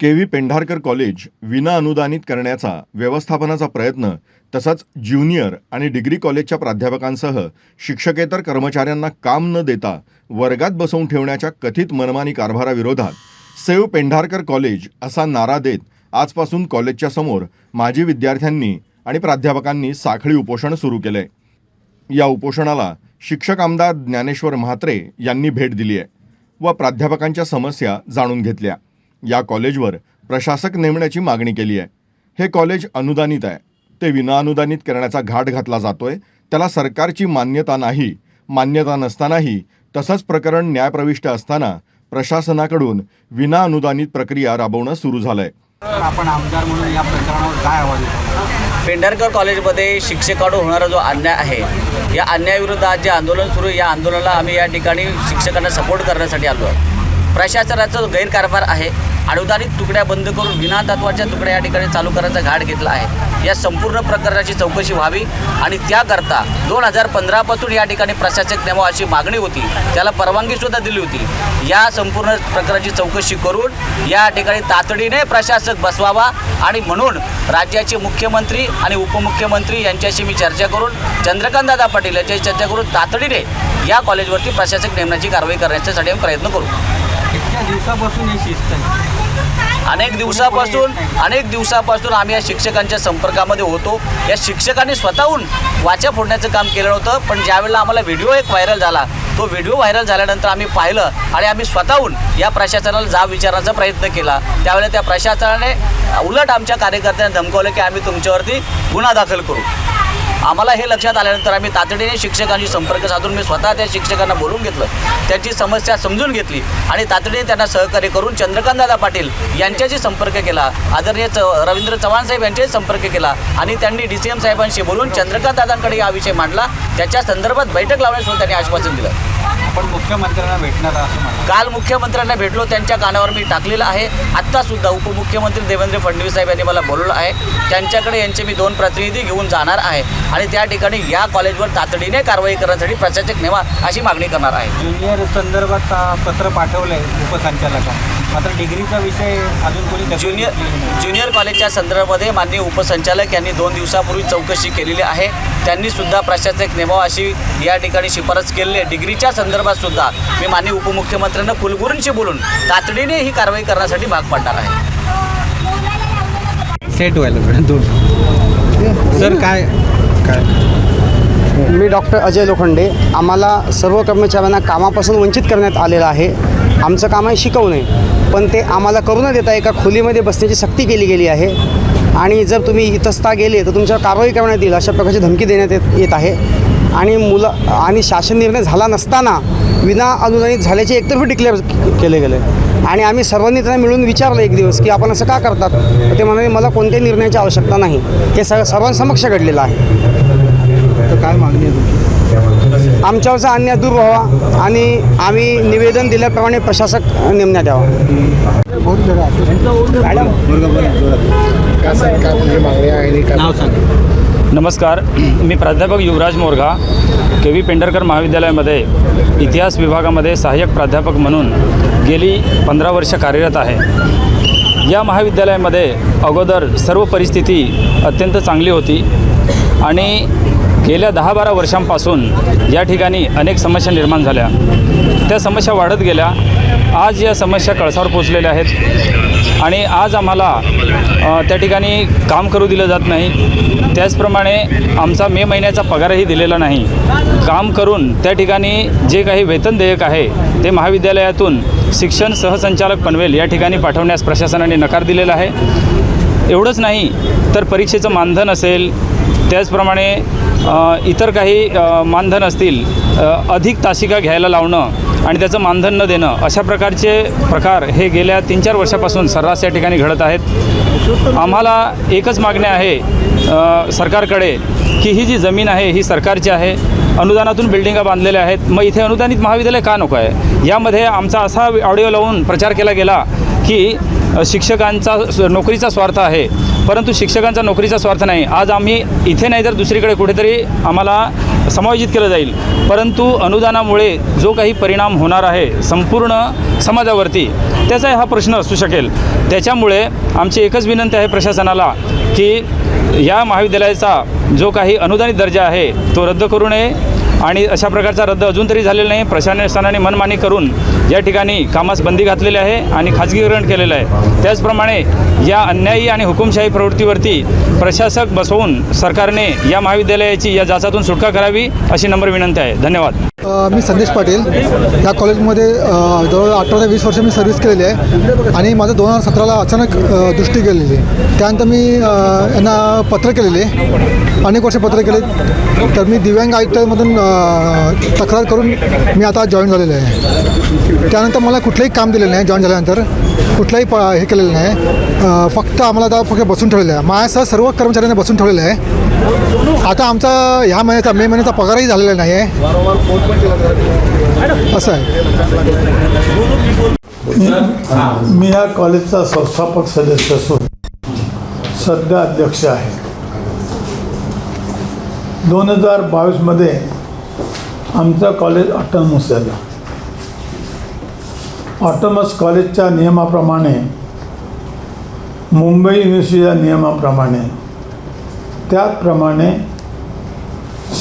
K V Pendharkar college विना अनुदानित करण्याचा व्यवस्थापनाचा प्रयत्न तसंच ज्युनियर आणि डिग्री कॉलेजच्या प्राध्यापकांसह शिक्षकेतर कर्मचाऱ्यांना काम न देता वर्गात बसवून ठेवण्याच्या कथित मनमानी कारभाराविरोधात सेव पेंढारकर कॉलेज असा नारा देत आजपासून कॉलेजच्या समोर माजी विद्यार्थ्यांनी आणि प्राध्यापकांनी साखळी उपोषण सुरू केले या उपोषणाला शिक्षक आमदार ज्ञानेश्वर म्हात्रे यांनी भेट दिली आहे व प्राध्यापकांच्या समस्या जाणून घेतल्या. या कॉलेजवर प्रशासक नेमण्याची मागणी केली आहे. हे कॉलेज अनुदानित आहे. ते विनाअनुदानित करण्याचा घाट घातला जातोय. त्याला सरकारची मान्यता नाही मान्यता नसतानाही तसंच प्रकरण न्यायप्रविष्ट असताना प्रशासनाकडून विनाअनुदानित प्रक्रिया राबवणं सुरू झालंय. आपण आमदार म्हणून या प्रकरणावर काय आवाज? पेंढारकर कॉलेजमध्ये शिक्षकाकडून होणारा जो अन्याय आहे या अन्यायाविरुद्ध आज जे आंदोलन सुरू आहे या आंदोलनाला आम्ही या ठिकाणी शिक्षकांना सपोर्ट करण्यासाठी आलो आहे प्रशासनाचा जो गैरकारभार आहे अनुदानित तुकड्या बंद करून विना तत्वाच्या तुकड्या या ठिकाणी चालू करायचा घाट घेतला आहे. या संपूर्ण प्रकरणाची चौकशी व्हावी आणि त्याकरता दोन हजार पंधरापासून या ठिकाणी प्रशासक नेमावा अशी मागणी होती. त्याला परवानगीसुद्धा दिली होती. या संपूर्ण प्रकरणाची चौकशी करून या ठिकाणी तातडीने प्रशासक बसवावा आणि म्हणून राज्याचे मुख्यमंत्री आणि उपमुख्यमंत्री यांच्याशी मी चर्चा करून चंद्रकांतदादा पाटील यांच्याशी चर्चा करून तातडीने या कॉलेजवरती प्रशासक नेमण्याची कारवाई करण्याच्यासाठी आम्ही प्रयत्न करू. इतक्या दिवसापासून ही शिस्त आहे. अनेक दिवसापासून अनेक दिवसापासून आम्ही या शिक्षकांच्या संपर्कामध्ये होतो. या शिक्षकांनी स्वतःहून वाचा फोडण्याचं काम केलं नव्हतं पण ज्यावेळेला आम्हाला व्हिडिओ एक व्हायरल झाला तो व्हिडिओ व्हायरल झाल्यानंतर आम्ही पाहिलं आणि आम्ही स्वतःहून या प्रशासनाला जाब विचारण्याचा प्रयत्न केला. त्यावेळेला त्या प्रशासनाने उलट आमच्या कार्यकर्त्यांना धमकावलं की आम्ही तुमच्यावरती गुन्हा दाखल करू. आम्हाला हे लक्षात आल्यानंतर आम्ही तातडीने शिक्षकांशी संपर्क साधून मी स्वतः त्या शिक्षकांना बोलून घेतलं. त्यांची समस्या समजून घेतली आणि तातडीने त्यांना सहकार्य करून चंद्रकांतदादा पाटील यांच्याशी संपर्क केला. आदरणीय च रवींद्र चव्हाण साहेब यांच्याशी संपर्क केला आणि त्यांनी डी सी एम साहेबांशी बोलून चंद्रकांतदादांकडे हा विषय मांडला. त्याच्या संदर्भात बैठक लावण्यास त्यांनी आश्वासन दिलं. आपण मुख्यमंत्र्यांना भेटणार असं काल मुख्यमंत्र्यांना भेटलो त्यांच्या कानावर मी टाकलेलं आहे. आत्तासुद्धा उपमुख्यमंत्री देवेंद्र फडणवीस साहेब यांनी मला बोलवलं आहे. त्यांच्याकडे यांचे मी दोन प्रतिनिधी घेऊन जाणार आहे. आणि त्या ठिकाणी या कॉलेजवर तातडीने कारवाई करण्यासाठी प्रशासक नेमा अशी मागणी करणार आहे. ज्युनियर संदर्भात पत्र पाठवलं आहे उपसंचालकांना. मात्र डिग्रीचा विषय अजून कोणी ज्युनियर. ज्युनियर कॉलेजच्या संदर्भामध्ये माननीय उपसंचालक यांनी दोन दिवसापूर्वी चौकशी केलेली आहे. त्यांनी सुद्धा प्रशासक नेमावा अशी या ठिकाणी शिफारस केलेली आहे. डिग्रीच्या संदर्भात सुद्धा मी माननीय उपमुख्यमंत्र्यांना कुलगुरूंशी बोलून तातडीने ही कारवाई करण्यासाठी भाग पाडणार आहे. सेट व्हायला दोन. सर काय काय? मी डॉक्टर अजय लोखंडे. आम्हाला सर्व कर्मचाऱ्यांना कामापासून वंचित करण्यात आलेलं आहे. आमचं काम आहे शिकवणे पण ते आम्हाला करू न देता एका खोलीमध्ये बसण्याची सक्ती केली गेली आहे. आणि जर तुम्ही इतस्ता गेले तर तुमच्यावर कारवाई करण्यात येईल अशा प्रकारची धमकी देण्यात येत येत आहे. आणि मुलं आणि शासन निर्णय झाला नसताना विना अनुदानित झाल्याचे एकतर्फी डिक्लेअर केले गेले. आणि आम्ही सर्वांनी त्यांना मिळून विचारलं एक दिवस की आपण असं का करतात? ते म्हणाले मला कोणत्याही निर्णयाची आवश्यकता नाही. हे सग सर्वांसमक्ष घडलेलं आहे. तर काय मागणी आहे आमच्यावरचा अन्याय दूर व्हावा आणि आम्ही निवेदन दिल्याप्रमाणे प्रशासक नेमण्यात यावा नाव सांगा. नमस्कार. मी प्राध्यापक युवराज मोरघा के व्ही पेंढरकर महाविद्यालयामध्ये इतिहास विभागामध्ये सहाय्यक प्राध्यापक म्हणून गेली पंधरा वर्ष कार्यरत आहे. या महाविद्यालयामध्ये अगोदर सर्व परिस्थिती अत्यंत चांगली होती आणि गेल्या दहा बारा वर्षांपासून या ठिकाणी अनेक समस्या निर्माण झाल्या. त्या समस्या वाढत गेल्या. आज या समस्या कळसावर पोचलेल्या आहेत. आणि आज आम्हाला त्या ठिकाणी काम करू दिलं जात नाही. त्याचप्रमाणे आमचा मे महिन्याचा पगारही दिलेला नाही. काम करून त्या ठिकाणी जे काही वेतन देयक आहे ते महाविद्यालयातून शिक्षण सहसंचालक पनवेल या ठिकाणी पाठवण्यास प्रशासनाने नकार दिलेला आहे. एवढंच नाही तर परीक्षेचं मानधन असेल. त्याचप्रमाणे इतर काही मानधन असतील अधिक तासिका घ्यायला लावणं आणि त्याचं मानधन न देणं अशा प्रकारचे प्रकार हे गेल्या तीन चार वर्षापासून सर्रास या ठिकाणी घडत आहेत. आम्हाला एकच मागणी आहे सरकारकडे की ही जी जमीन आहे ही सरकारची आहे अनुदानातून बिल्डिंगा बांधलेल्या आहेत. मग इथे अनुदानित महाविद्यालय का नको आहे? यामध्ये आमचा असा ऑडिओ लावून प्रचार केला गेला की शिक्षकांचा नोकरीचा स्वार्थ आहे. परंतु शिक्षकांचा नोकरीचा स्वार्थ नाही. आज आम्ही इथे नाही तर दुसरीकडे कुठेतरी आम्हाला समायोजित केलं जाईल. परंतु अनुदानामुळे जो काही परिणाम होणार आहे संपूर्ण समाजावरती त्याचा हा प्रश्न असू शकेल. त्याच्यामुळे आमची एकच विनंती आहे प्रशासनाला की या महाविद्यालयाचा जो काही अनुदानित दर्जा आहे तो रद्द करू नये. आणि अशा प्रकारचा रद्द अजून तरी झालेला नाही. प्रशासनाने मनमानी करून या ठिकाणी कामास बंदी घातलेली आहे आणि खाजगीकरण केलेलं आहे त्याचप्रमाणे या अन्यायी आणि हुकुमशाही प्रवृत्तीवरती प्रशासक बसवून सरकारने या महाविद्यालयाची या जाचातून सुटका करावी अशी नम्र विनंती आहे. धन्यवाद. मी संदेश पाटील. या कॉलेजमध्ये जवळ अठरा ते वीस वर्ष मी सर्व्हिस केलेली आहे आणि माझं दोन हजार सतराला अचानक दृष्टी गेलेली. त्यानंतर मी यांना पत्र केलेले अनेक वर्ष पत्र केले. तर मी दिव्यांग आयुक्तामधून तक्रार करून मी आता जॉईन झालेलो आहे. त्यानंतर मला कुठलंही काम दिलेलं नाही जॉईन झाल्यानंतर कुठलंही प हे केलेलं नाही. फक्त आम्हाला आता फक्त बसून ठेवलेलं आहे. माझ्यासह सर्व कर्मचाऱ्यांना बसून ठेवलेलं आहे. आता आमचा ह्या महिन्याचा मे महिन्याचा पगारही झालेला नाही आहे असं आहे. मी या कॉलेजचा संस्थापक सदस्य असून सध्या अध्यक्ष आहे. दोन हजार बावीसमध्ये आमचं कॉलेज ऑटोनमस झालं. ऑटोनमस कॉलेजच्या नियमाप्रमाणे मुंबई युनिव्हर्सिटीच्या नियमाप्रमाणे त्याचप्रमाणे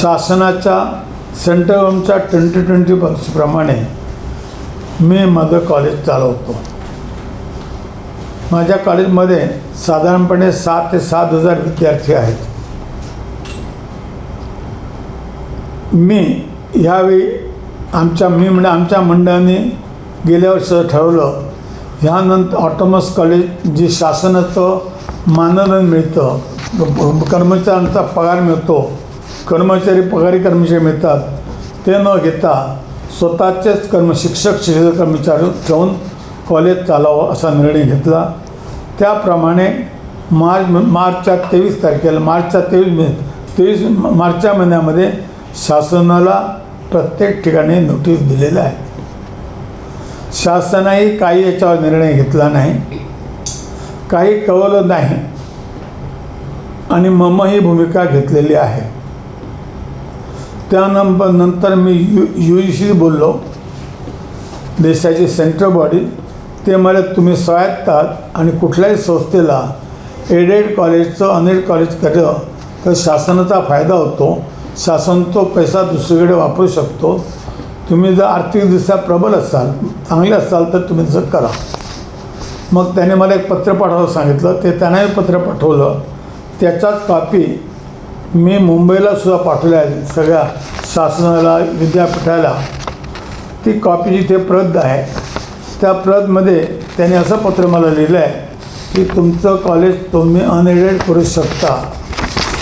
शासनाच्या सेंट्रल गव्हर्नमेंटच्या ट्वेंटी ट्वेंटी पॉलिसीप्रमाणे मी माझं कॉलेज चालवतो. माझ्या कॉलेजमध्ये साधारणपणे सात ते सात हजार विद्यार्थी आहेत. मी ह्यावेळी आमच्या मी म्हणजे आमच्या मंडळाने गेल्या वर्षी ठरवलं ह्यानंतर ऑटोमस कॉलेज जे शासनाचं मानधन मिळतं कर्मचाऱ्यांचा पगार मिळतो कर्मचारी पगारी कर्मचारी मिळतात ते न घेता स्वतःचेच कर्म शिक्षक शिक्षक कर्मचारी ठेवून कॉलेज चालावं असा निर्णय घेतला. त्याप्रमाणे मार्च मार्चच्या तेवीस तारखेला मार्चच्या तेवीस तेवीस मार्चच्या महिन्यामध्ये शासनाला प्रत्येक ठिकाणी नोटीस दिलेलं आहे. शासनाही काही याच्यावर निर्णय घेतला नाही. काही कळवलं नाही. आणि मम ही भूमिका घेतलेली आहे. त्यानंतर नंतर मी यू यू बोललो. देशाची सेंट्रल बॉडी ते मला तुम्ही स्वायत्तात आणि कुठल्याही संस्थेला एडेड कॉलेजचं अनेड कॉलेज केलं तर शासनाचा फायदा होतो. शासन तो पैसा दुसरीकडे वापरू शकतो. तुम्ही जर आर्थिकदृष्ट्या प्रबल असाल चांगले असाल तर तुम्ही तसं करा. मग त्याने मला एक पत्र पाठवायला सांगितलं. ते त्यांनाही पत्र पाठवलं. त्याच्याच कॉपी मी मुंबईला सुद्धा पाठवल्या आहेत सगळ्या शासनाला विद्यापीठाला. ती कॉपी जिथे प्रत आहे त्या प्रतमध्ये त्याने असं पत्र मला लिहिलं आहे की तुमचं कॉलेज तुम्ही अनएडेड करू शकता.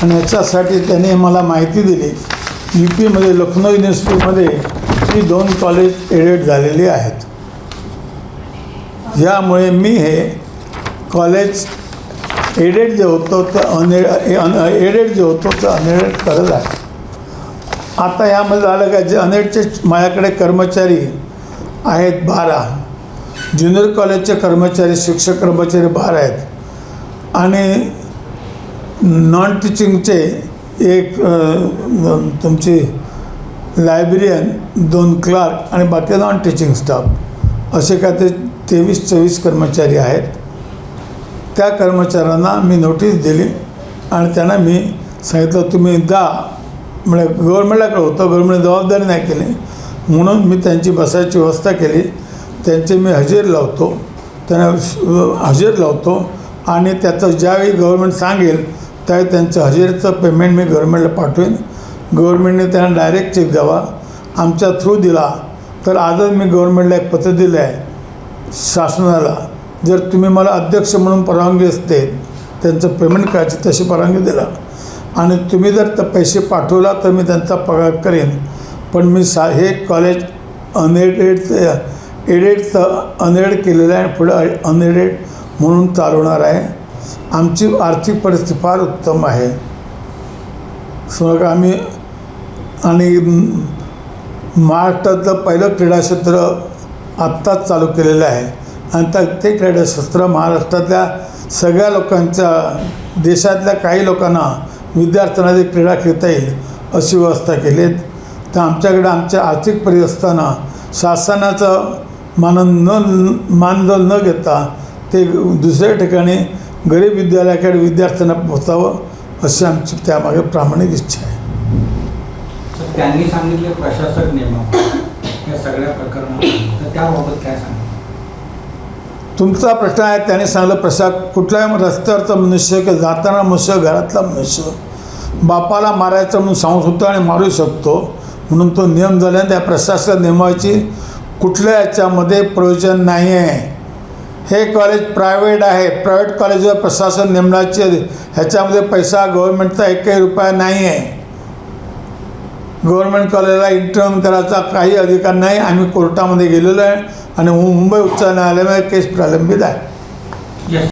आणि याच्यासाठी त्याने मला माहिती दिली. यू पीमध्ये लखनौ युनिव्हर्सिटीमध्ये ही दोन कॉलेज एडेड झालेली आहेत. यामुळे मी हे कॉलेज एडेड जे होतं ते अनएड एडेड जे होतं ते अनएडेड करत आहे. आता यामध्ये झालं काय जे अनएडचे माझ्याकडे कर्मचारी आहेत बारा. ज्युनियर कॉलेजचे कर्मचारी शिक्षक कर्मचारी बारा आहेत. आणि नॉन टीचिंगचे एक तुमची लायब्रियन दोन क्लार्क आणि बाकी नॉन टीचिंग स्टाफ असे काय ते तेवीस चोवीस कर्मचारी आहेत. त्या कर्मचाऱ्यांना मी नोटीस दिली आणि त्यांना मी सांगितलं तुम्ही जा. म्हणजे गव्हर्नमेंटला होतं गव्हर्नमेंट जबाबदारी नाही केली. म्हणून मी त्यांची बसायची व्यवस्था केली. त्यांचे मी हजेर लावतो. त्यांना हजेर लावतो आणि त्याचं ज्यावेळी गव्हर्नमेंट सांगेल त्या त्यांचं हजेरचं पेमेंट मी गव्हर्मेंटला पाठवेन. गव्हर्मेंटने त्यांना डायरेक्ट चेक द्यावा. आमच्या थ्रू दिला. तर आजच मी गव्हर्मेंटला एक पत्र दिलं आहे. शासनाला. जर तुम्ही मला अध्यक्ष म्हणून परवानगी असते त्यांचं पेमेंट करायची तशी परवानगी दिला. आणि तुम्ही जर तर पैसे पाठवला तर मी त्यांचा पगार करेन. पण मी सा हे कॉलेज अनएडेडचं एडेडचं अनएड केलेलं आहे. पुढं अनएडेड म्हणून चालवणार आहे. आमची आर्थिक परिस्थिती फार उत्तम आहे. सो आम्ही आणि महाराष्ट्रातलं पहिलं क्रीडाक्षेत्र आत्ताच चालू केलेलं आहे. आणि त्या ते क्रीडाक्षेत्र महाराष्ट्रातल्या सगळ्या लोकांच्या देशातल्या काही लोकांना विद्यार्थ्यांना ते क्रीडा खेळता येईल अशी व्यवस्था केली आहे तर आमच्याकडे आमच्या आर्थिक परिस्थितीनं शासनाचं मानन न मानधन न घेता ते दुसऱ्या ठिकाणी गरीब विद्यालयाकडे विद्यार्थ्यांना पोचावं अशी आमची त्यामागे प्रामाणिक इच्छा आहे. त्यांनी सांगितले प्रशासक नेमा या सगळ्या प्रकरणात तर त्याबाबत काय सांगा तुमचा प्रश्न आहे त्याने सांगलं प्रसाद कुठल्याही रस्त्यावरचा मनुष्य किंवा जाताना मनुष्य घरातला मनुष्य बापाला मारायचं म्हणून सांगू शकतो आणि मारू शकतो म्हणून तो नियम झाल्याने त्या प्रशासक नियमाची कुठल्या याच्यामध्ये प्रयोजन नाही आहे हे कॉलेज प्रायव्हेट आहे. प्रायव्हेट कॉलेजवर प्रशासन नेमण्याचे ह्याच्यामध्ये पैसा गव्हर्नमेंटचा एकही रुपया नाही आहे. गव्हर्मेंट कॉलेजला इंटरव्ह्यू करायचा काही अधिकार नाही. आम्ही कोर्टामध्ये गेलेलो आहे. आणि मुंबई उच्च न्यायालयामध्ये केस प्रलंबित आहे.